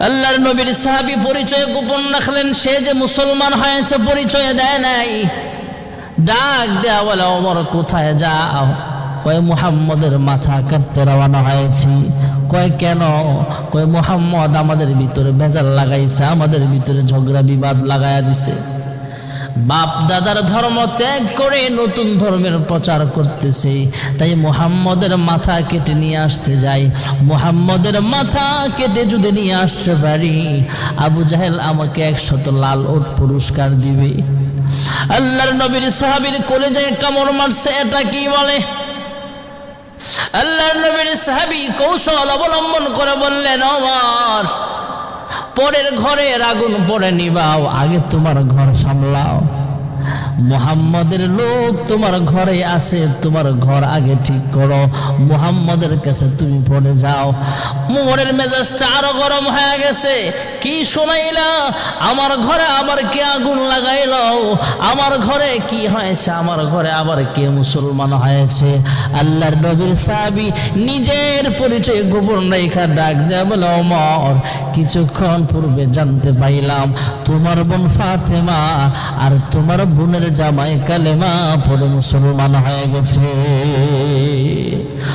আল্লাহর নবীর সাহাবি পরিচয় গোপন রাখলেন, সে যে মুসলমান হয়েছে পরিচয় দেয় নাই। ডাক দেয়া বলে অমর কোথায় যাও? কয়, মুহাম্মদের মাথা কাটতে রওনা হয়েছি। কয়, কেন? কয়, মুহাম্মদ আমাদের ভিতরে ভেজাল লাগাইছে, আমাদের ভিতরে ঝগড়া বিবাদ লাগাইয়া দিছে। বাপ দাদার ধর্ম ত্যাগ করে নতুন ধর্মের প্রচার করতেছে। তাই মুহাম্মদের মাথা কেটে নিয়ে আসতে যাই। মুহাম্মদের মাথা কেটে যদি নিয়ে আসতে পারি, আবু জাহেল আমাকে একশত লাল ওট পুরস্কার দিবে। আল্লাহর নবীর সাহাবীর কোলে যায় কামড় মারছে, এটা কি বলে? আল্লাহর নবীর সাহাবী কৌশল অবলম্বন করে বললেন আমার পরের ঘরে আগুন পরে নিবাও আগে তোমার ঘর সামলাও। মুহাম্মদের লোক তোমার ঘরে আছে, তোমার ঘর আগে ঠিক করো। মুহাম্মদের কাছে তুমি পড়ে যাও। মোহরের মেজাজটা আরও গরম হয়ে গেছে। কি শোনাইলা? আমার ঘরে আবার কে আগুন লাগাইল? আমার ঘরে কি হয়েছে? আমার ঘরে আবার কে মুসলমান হয়েছে? আল্লাহর নবীর সাহাবী নিজের পরিচয় গোপন রেখা ডাক দেয়া বলে অমর কিছুক্ষণ পূর্বে জানতে পাইলাম, তোমার বোন ফাতেমা আর তোমার বোনের জামাই কালেমা পড়ে মুসলমান হয়ে গেছে।